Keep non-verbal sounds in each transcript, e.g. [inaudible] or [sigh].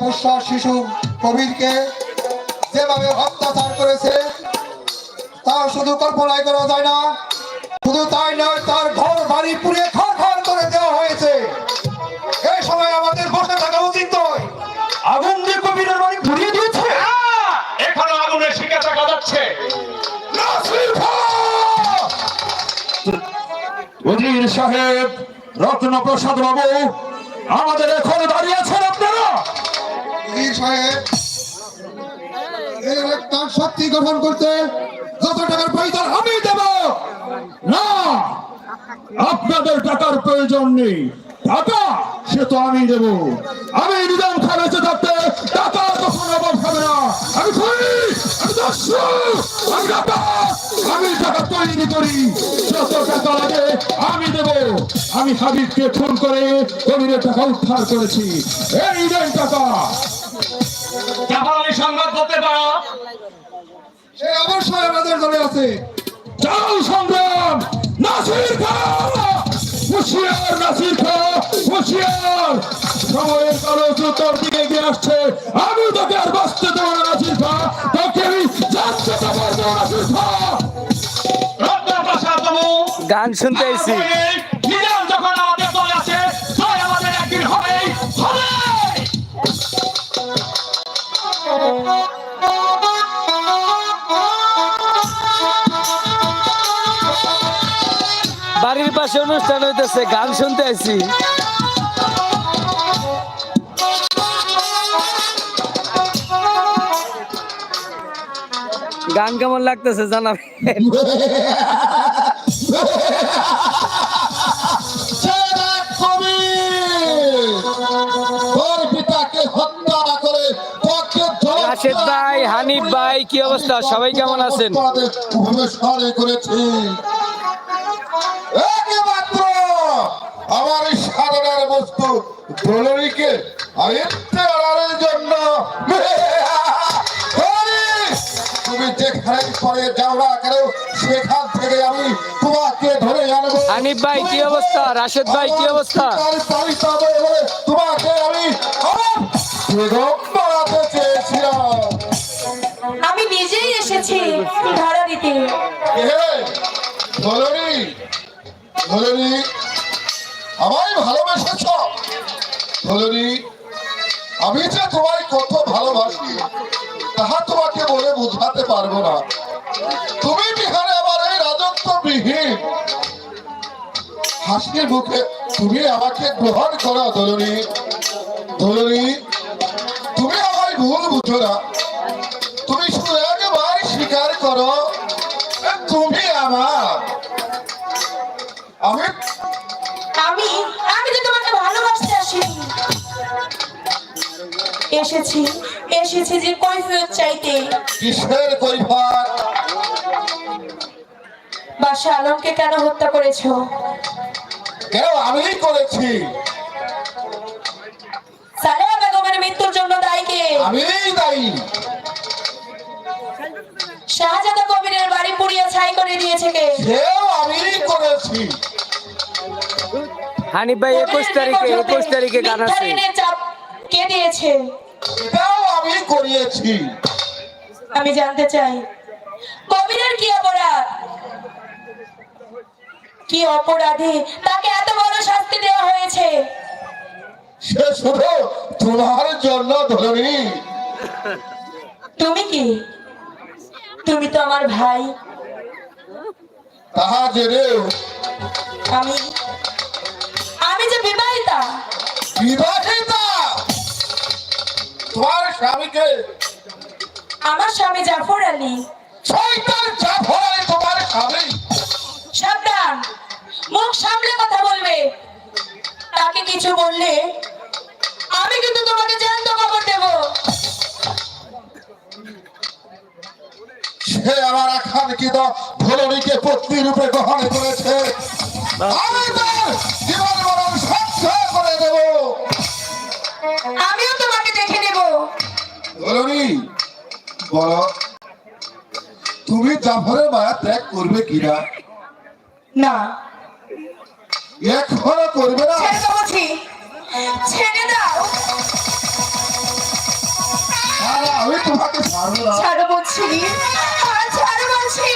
পুষ্য শিশু কবিরকে যেভাবে অত্যাচার করেছে তা শুধু কল্পনায় করা যায় না। শুধু তাই নয় তার ঘর বাড়ি পুড়িয়ে ঘর ঘর করে দেওয়া হয়েছে। এই সময় আমাদের বসে থাকা উচিত নয়। আগুন দিয়ে কবিরের বাড়ি পুড়িয়ে দিয়েছে। এখনও আগুনের শিকা দেখা যাচ্ছে। সাহেব রত্নপ্রসাদ বাবু আমাদের এখন দাঁড়িয়ে আছেন। এর শক্তি গঠন করতে যত টাকার পয়সা আমি দেব। না, আপনাদের টাকার প্রয়োজন নেই। টাকা, সে তো আমি দেব। আমি নিজাম খান বেঁচে থাকতে টাকা কখনো অভাব হবে না। আমি খুনি আমি টাকা তৈরি করি। যত টাকা লাগে আমি দেব। আমি হাবিবকে খুন করে কবিরের টাকা উদ্ধার করেছি। এই নেই টাকা। জাফর আলী সংবাদ করতে পারো সে অবশ্যই আমাদের দলে আছে। চাল সংগ্রাম নাসির হুশিয়ার নাসির হুশিয়ার! সময়ের কালো উত্তর দিকে এগিয়ে আসছে। আমি তোকে আর বাঁচতে দেবো না নাসির খা। তোকে আমি জানতে দেবো নাসির খা। গান শুনতে আইছি যখন আমাদের বাড়ির পাশে অনুষ্ঠান হইতেছে গান শুনতে আছি গান কেমন লাগতেছে জানাবেন? [laughs] হানিফ ভাই কি অবস্থা? সবাই কেমন আছেন? আমার এই সাধনার বস্তু আয়ত্তে জন্য। তুমি যেখানে পরে যাও না কেন সেখান থেকে আমি তোমাকে ধরে আনব। হানিফ ভাই, কি অবস্থা? রাশেদ ভাই, কি অবস্থা? তোমাকে আমি বেগম আমি এসেছি ধরা দিতে। বলনি আমি যে তোমায় কত ভালোবাসি, তাহা তোমাকে বলে বোঝাতে পারব না। তুমি বিহারে আমার এই রাজত্ব বিহীন। হাসির মুখে তুমি আমাকে গ্রহণ করো দলনি দলনি তুমি আমায় ভুল বুঝো না। আমি আমি তো তোমাকে ভালোবাসতে আসিনি। এসেছি এসেছি যে কৈফিয়ত চাইতে। কিসের কৈফার বাসা আলমকে কেন হত্যা করেছ? কেন আমি করেছি? সালেহা বেগমের মৃত্যুর জন্য দায়ী কে? আমি দায়ী। শাহজাদা কবিরের বাড়ি পুড়িয়ে ছাই করে দিয়েছে কে? সেও আমি করেছি। হানিফ ভাই একুশ তারিখে একুশ তারিখে গান আছে। কে দিয়েছে? এটাও আমি করিয়েছি। আমি জানতে চাই কবিরের কি অপরাধ? কি অপরাধে তাকে এত বড় শাস্তি দেওয়া হয়েছে? সে শুধু তোমার জন্য ধরি তুমি কি? তুমি তো আমার ভাই। তাহা জেনেও আমি আমি যে বিবাহিতা। বিবাহিতা? তোমার স্বামীকে আমার স্বামী জাফর আলী। শয়তান জাফর তোমার স্বামী। সাবধান মুখ সামলে কথা বলবে। তাকে কিছু বললে আমি কিন্তু তোমাকে জ্যান্ত সে আমার আকাঙ্ক্ষিত ধরণীকে পত্নী রূপে গ্রহণ করেছে। আমি তার জীবন মরণ সংশয় করে দেব। আমিও তোমাকে দেখে নেব। ধরণী বলো তুমি জাফরের মায়া ত্যাগ করবে কিনা? না। এখনও করবে না? ছেড়ে দাও ছেড়ে দাও। ছাড়ো বলছি আর ছাড়ো বলছি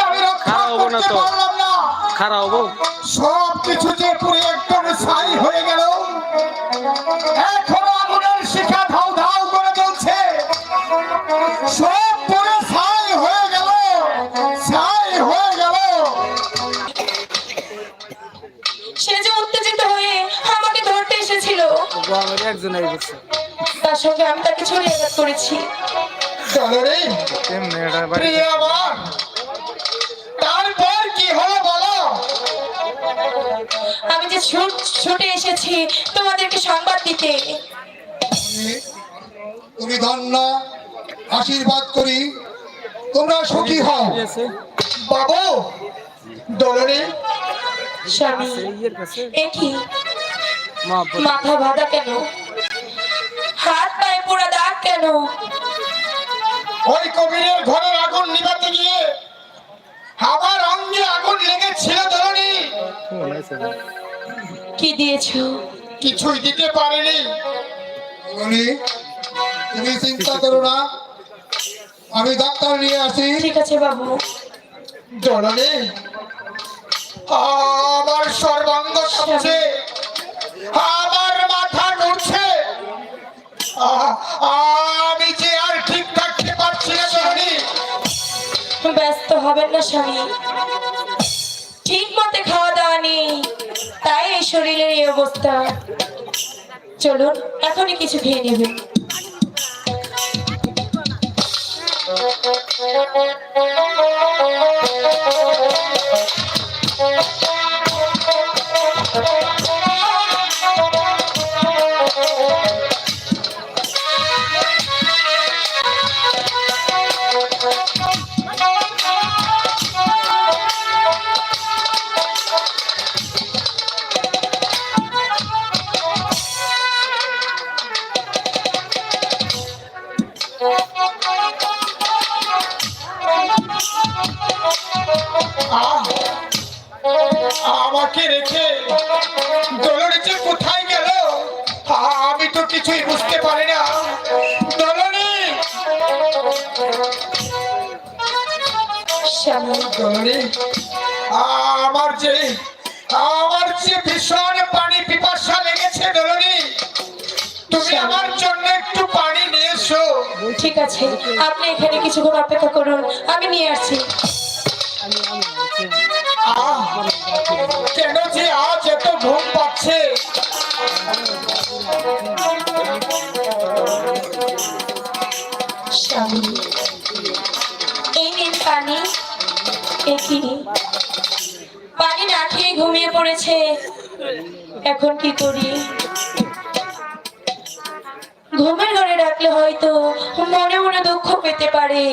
আমি রক্ষা খারাপ হব না তো। খারাপ হব। সব কিছু যে পুরো একদম ছাই হয়ে গেল এখনও আগুনের শিখা ধাউ ধাউ করে জ্বলছে। সব পুরো ছাই হয়ে গেল ছাই হয়ে গেল। সে যে উত্তেজিত হয়ে আমাকে ধরতে এসেছিল। একজন তার সঙ্গে আমি তাকে ছড়িয়ে করেছি। প্রিয় আমার। আমি যে ছুট- এসেছি তোমাদেরকে সংবাদ দিতে। তুমি ধন্য আশীর্বাদ করি। তোমরা সুখী হও। বাবু দলরে স্বামী মাথা বাঁধা কেন? হাত পায়ে পোড়া দাগ কেন? ওই কবিরের ঘরের আগুন নিভাতে গিয়ে আমার অঙ্গে আগুন লেগেছিল দলনি। কি দিয়েছ? কিছুই দিতে পারেনি। তুমি চিন্তা করো না। আমি ডাক্তার নিয়ে আসি। ঠিক আছে বাবু। জননী আমার সর্বাঙ্গ কাঁপছে আমার মাথা ঘুরছে আমি যে আর ঠিক থাকতে পারছি না জননী। ব্যস্ত হবেন না স্বামী। ঠিক মতে খাওয়া নেই তাই এই শরীরের এই অবস্থা চলুন এখনই কিছু খেয়ে নেবেন আহ! আমাকে রেখে দলনি যে কোথায় গেল? আমি তো কিছুই বুঝতে পারি না। দলনি! আমার যে আমার যে ভীষণ পানি পিপাসা লেগেছে দলনি তুমি আমার জন্য একটু পানি নিয়ে এসো। ঠিক আছে আপনি এখানে কিছুক্ষণ অপেক্ষা করুন আমি নিয়ে আসছি। ঘুম পাচ্ছে। এই পানি এ পানি না খেয়ে ঘুমিয়ে পড়েছে। এখন কি করি? ঘুমের ঘরে রাখলে হয়তো মনে মনে দুঃখ পেতে পারে।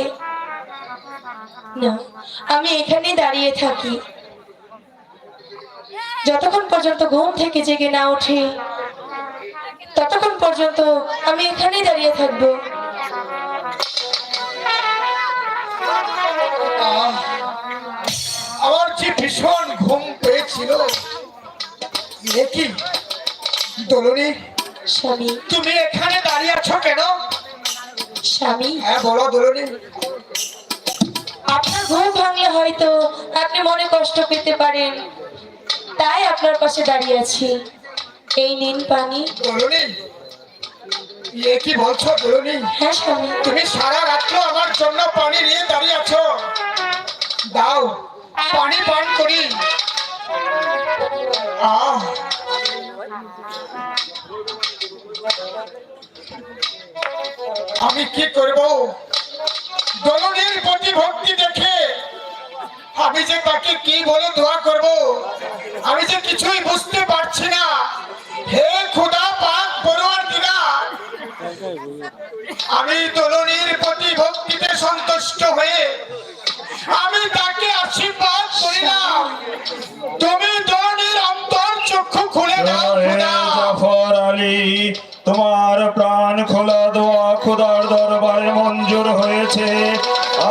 না, আমি এখানে দাঁড়িয়ে থাকি। যতক্ষণ পর্যন্ত ঘুম থেকে জেগে না ওঠে ততক্ষণ পর্যন্ত আমি এখানেই দাঁড়িয়ে থাকব। আমার যে ভীষণ ঘুম পেয়েছিল কি? দলনি স্বামী। তুমি এখানে দাঁড়িয়ে আছো কেন? স্বামী। হ্যাঁ বলো দলনি। আপনার ঘুম ভাঙলে হয়তো আপনি মনে কষ্ট পেতে পারেন। তাই আপনার পাশে দাঁড়িয়ে আছি। এই নিন পানি। কি বলছো দলনি হ্যাঁ স্বামী। তুমি সারা রাত্র আমার জন্য পানি নিয়ে দাঁড়িয়ে আছো। দাও পানি পান করি। আহ। আমি কি করব? দলনের প্রতি ভক্তি দেখে আমি যে তাকে কি বলে দোয়া করব আমি যে কিছুই বুঝতে পারছি না হে খোদা পাক পরোয়ার দিনা আমি তরুণীর প্রতি ভক্তিতে সন্তুষ্ট হয়ে আমি তাকে আশীর্বাদ করি না তুমি তরুণীর অন্তর চক্ষু খুলে দাও খোদা জাফর আলী তোমার প্রাণ খোলা দোয়া মঞ্জুর হয়েছে।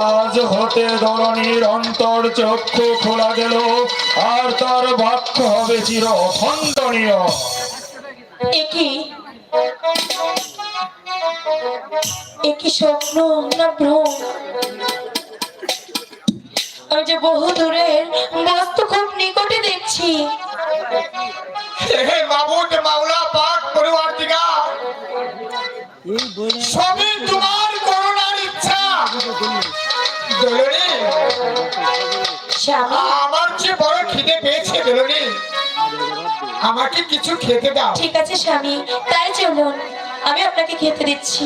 আজ হতে ধরনীর অন্তর চক্ষু খোলা গেল আর তার বাক্য হবে চির খণ্ডনীয় একই একই স্বপ্ন না ভ্রম আমি যে বহু দূরের বস্তু খুব নিকটে দেখছি। হে মাবুদ মাওলা পাক পরিবর্তিকা সবই তোমার করুণার ইচ্ছা। দোলনি আমার যে বড় খিদে পেয়েছে দোলনি আমাকে কিছু খেতে দাও। ঠিক আছে স্বামী তাই চলুন আমি আপনাকে খেতে দিচ্ছি।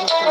[laughs]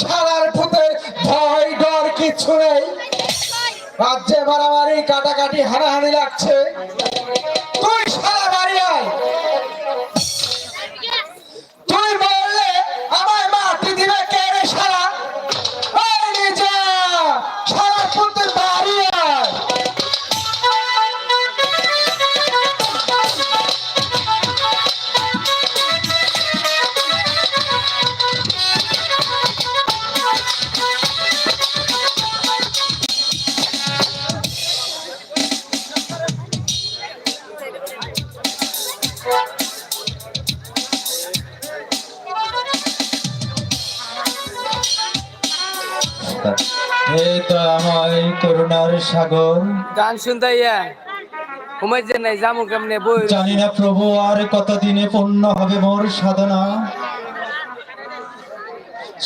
শালার পুতের ভয় ডর কিছু নেই। রাজ্যে মারামারি কাটাকাটি হানাহানি লাগছে। সাগর। গান শুনতে ইয়া ঘুমাই যে নাই জামু কেমনে বই? জানি না প্রভু আর কতদিনে পূর্ণ হবে মোর সাধনা।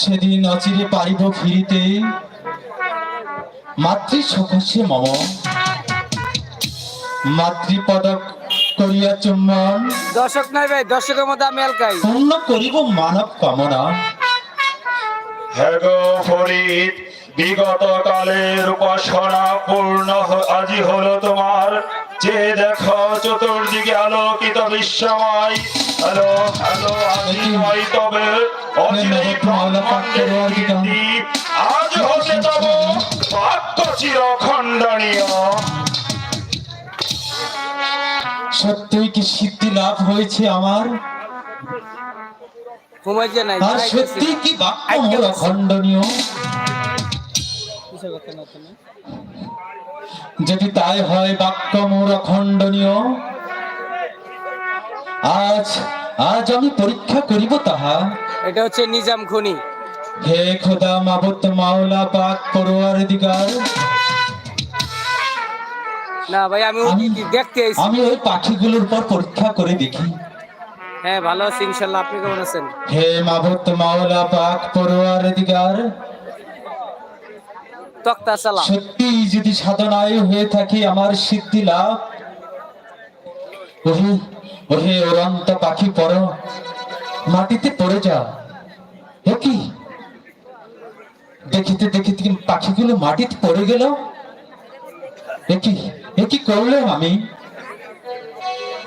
সেদিন অচিরে পারিব ফিরিতে। মাতৃ সকাশে মম। মাতৃপদ করিয়া চুম্বন দর্শক নাই ভাই দর্শকের মধ্যে আমি এলকাই। পূর্ণ করিব মানব কামনা। হেগো ফরিদ বিগত কালের উপাসনা পূর্ণ আজি হলো তোমার। যে দেখো চতুর্দিকে আলোকিত বিশ্বময় হ্যালো হ্যালো আজিময় তবে অচিরেই আজ হতে তব বাক্য চির খণ্ডনীয় সত্যই কি সিদ্ধি লাভ হয়েছে আমার? সত্যি কি বাক্য মোর অখণ্ডনীয় যদি তাই হয় বাক্য মোর অখণ্ডনীয় আজ আজ আমি পরীক্ষা করিব তাহা। এটা হচ্ছে নিজাম খনি। হে খোদা মাবুত মাওলা পাক পড়ুয়ার দিগার। না ভাই আমি দেখতে আইছি? আমি ওই পাখিগুলোর পর পরীক্ষা করে দেখি। হ্যাঁ ভালো আছি ইনশাল্লাহ আপনি কেমন আছেন? হে মাবুত মাওলা পাক পড়ুয়ার দিগার। সত্যি যদি সাধনায় হয়ে থাকে আমার সিদ্ধি লাভ। ওহে পাখি পর, মাটিতে পড়ে যা এ কি? দেখিতে দেখিতে পাখিগুলো মাটিতে পড়ে গেল। কি? করলাম আমি?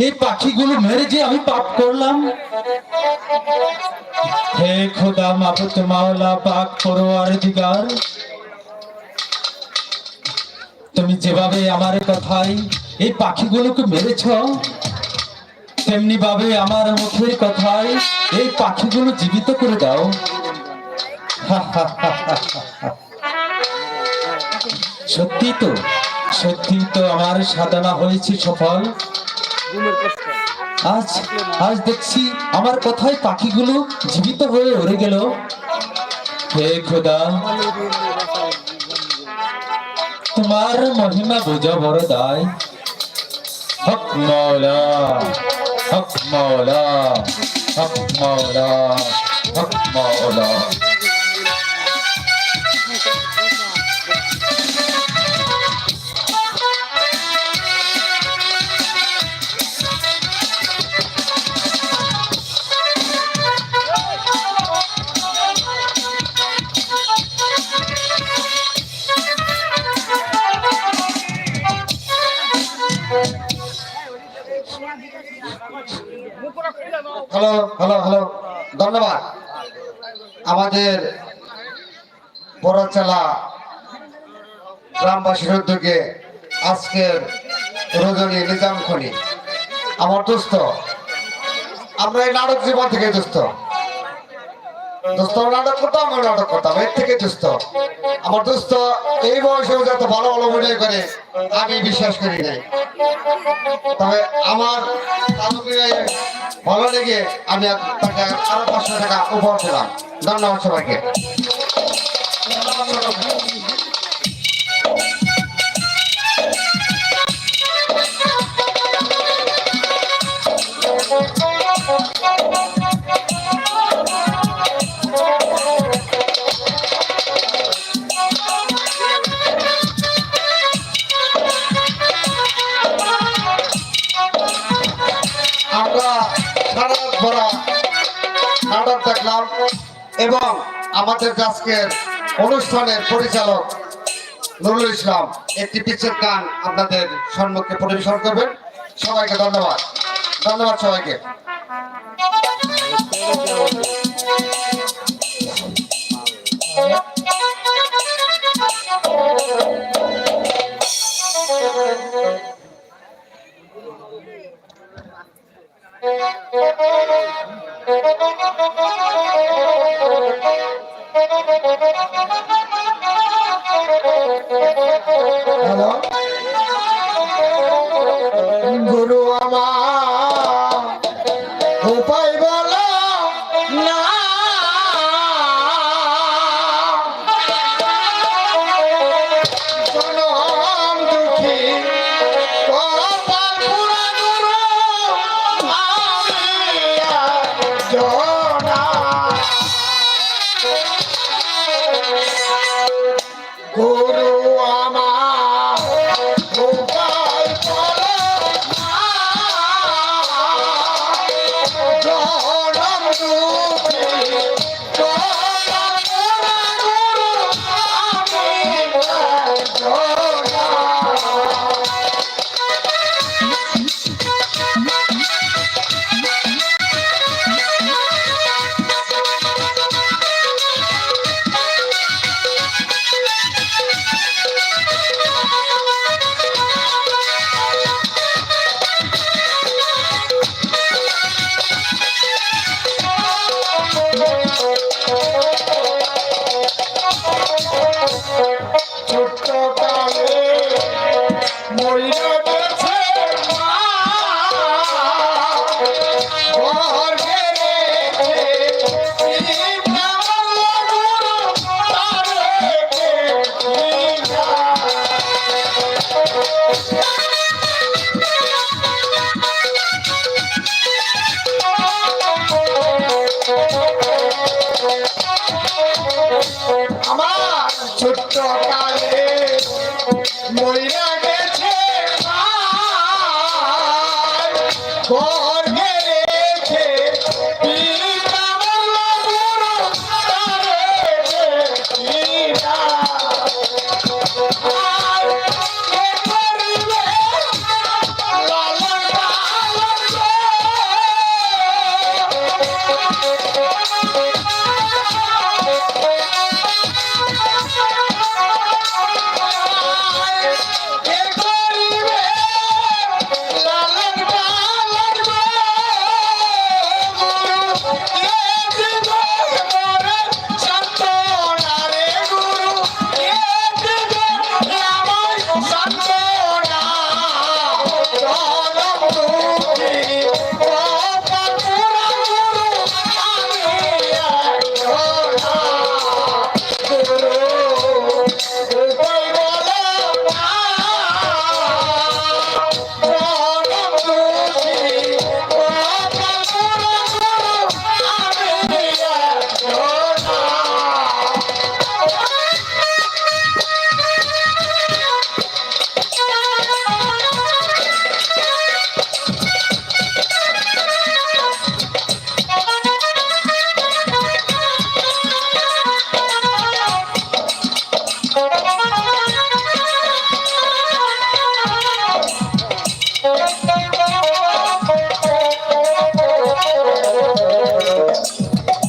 এই পাখিগুলো মেরে যে আমি পাপ করলাম। হে খোদা মাবুত মাওলা পাক পরোয়ার দিগার তুমি যেভাবে আমার কথাই এই পাখিগুলোকে মেরেছ তেমনি ভাবে আমার মুখের কথায় এই পাখিগুলো জীবিত করে দাও। সত্যি তো সত্যি তো আমার সাধনা হয়েছে সফল। আজ আজ দেখছি আমার কথায় পাখিগুলো জীবিত হয়ে উড়ে গেল। হে খোদা তোমার মহিমা বুঝো বড় দায় হক মৌলা হক মৌলা হক মৌলা হক মৌলা। Hello hello hello. ধন্যবাদ। আমাদের বড়চালা গ্রামবাসীর উদ্যোগে আজকের রজনী নিজাম খনি। আমার দোস্ত, আমরা এই নাটক জীবন থেকে দোস্ত। দোস্ত নাটক করতাম আমরা নাটক এর থেকে দুস্থ। আমার দুস্থ এই বয়সেও ভালো ভালো করে, আমি বিশ্বাস করি নাই। তবে আমার ভালো লেগে আমি তাকে আরও পাঁচশো টাকা উপহার দিলাম। ধন্যবাদ সবাইকে। আমাদের আজকের অনুষ্ঠানের পরিচালক নুরুল ইসলাম, একটি পিকচার গান আপনাদের সম্মুখে পরিবেশন করবেন। সবাইকে ধন্যবাদ। ধন্যবাদ সবাইকে। হ্যালো ななななななな。ছোট্ট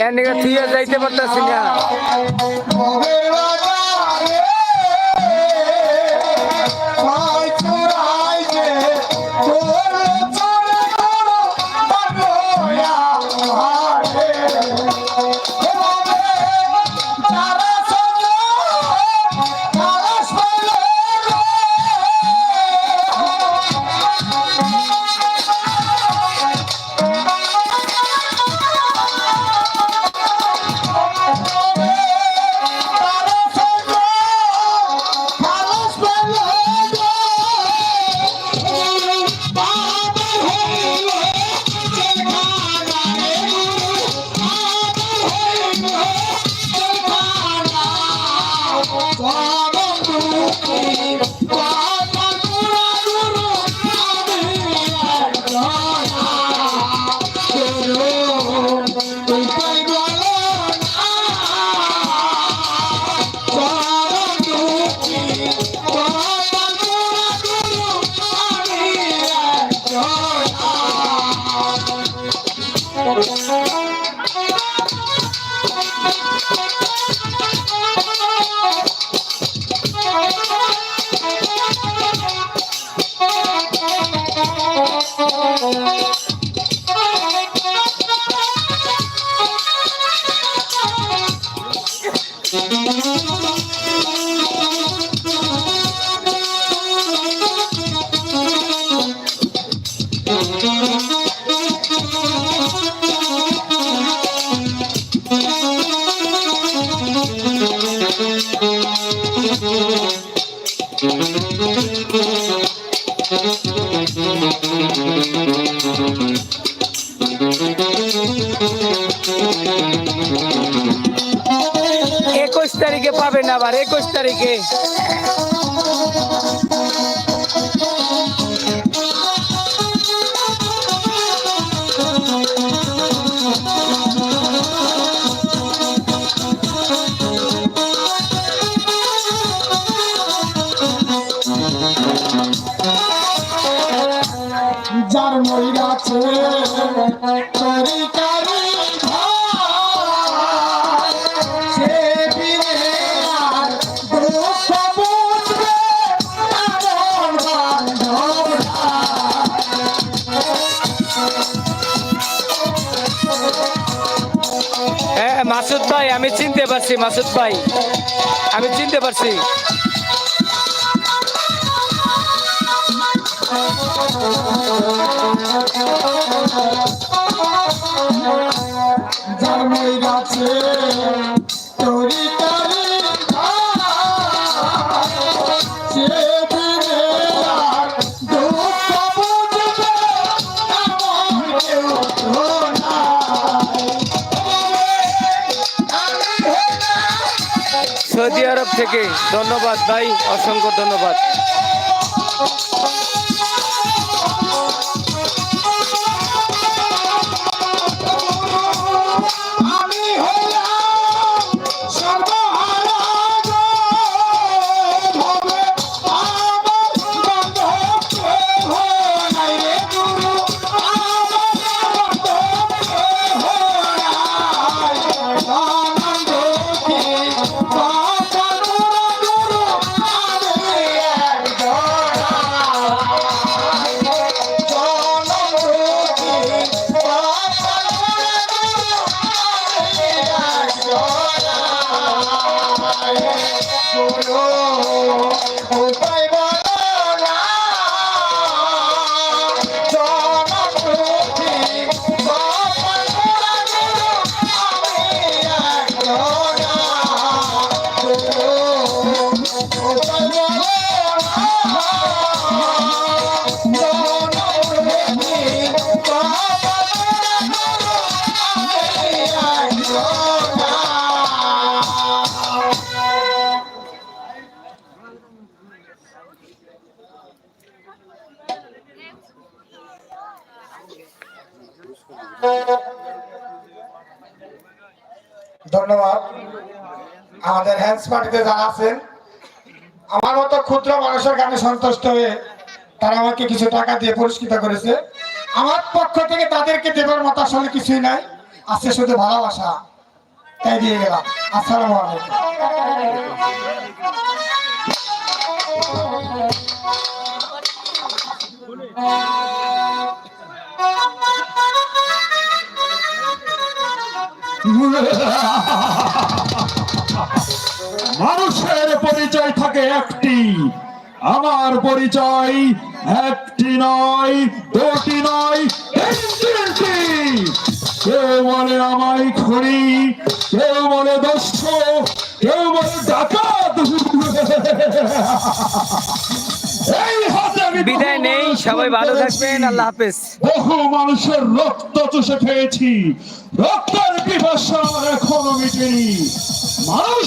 এর থিয়ে যাইতে পারতেছি না। Mariquín. চিনতে পারছি মাসুদ ভাই। আমি চিনতে পারছি। গাছে সৌদি আরব থেকে। ধন্যবাদ ভাই অসংখ্য ধন্যবাদ। ও পাইবা পার্টিতে যারা আছেন আমার মতো ক্ষুদ্র মানুষের গানে সন্তুষ্ট হয়ে তারা আমাকে কিছু টাকা দিয়ে পুরস্কৃত করেছে। আমার পক্ষ থেকে তাদেরকে দেবার মতো আসলে কিছুই নাই আছে শুধু ভালোবাসা। তাই দিয়ে গেলাম। আসসালামু আলাইকুম। [laughs] [laughs] মানুষের পরিচয় থাকে একটি। আমার পরিচয় একটি নয়, দুটি নয় কেউ বলে আমায় খড়ি কেউ বলে দস্য, কেউ বলে ডাকাত। বিদায় নেই সবাই ভালো। থাকবেন আল্লাহ হাফেজ। বহু মানুষের রক্ত চুষে খেয়েছি। রক্তের পিপাসা আমার এখনও মিটেনি। মানুষ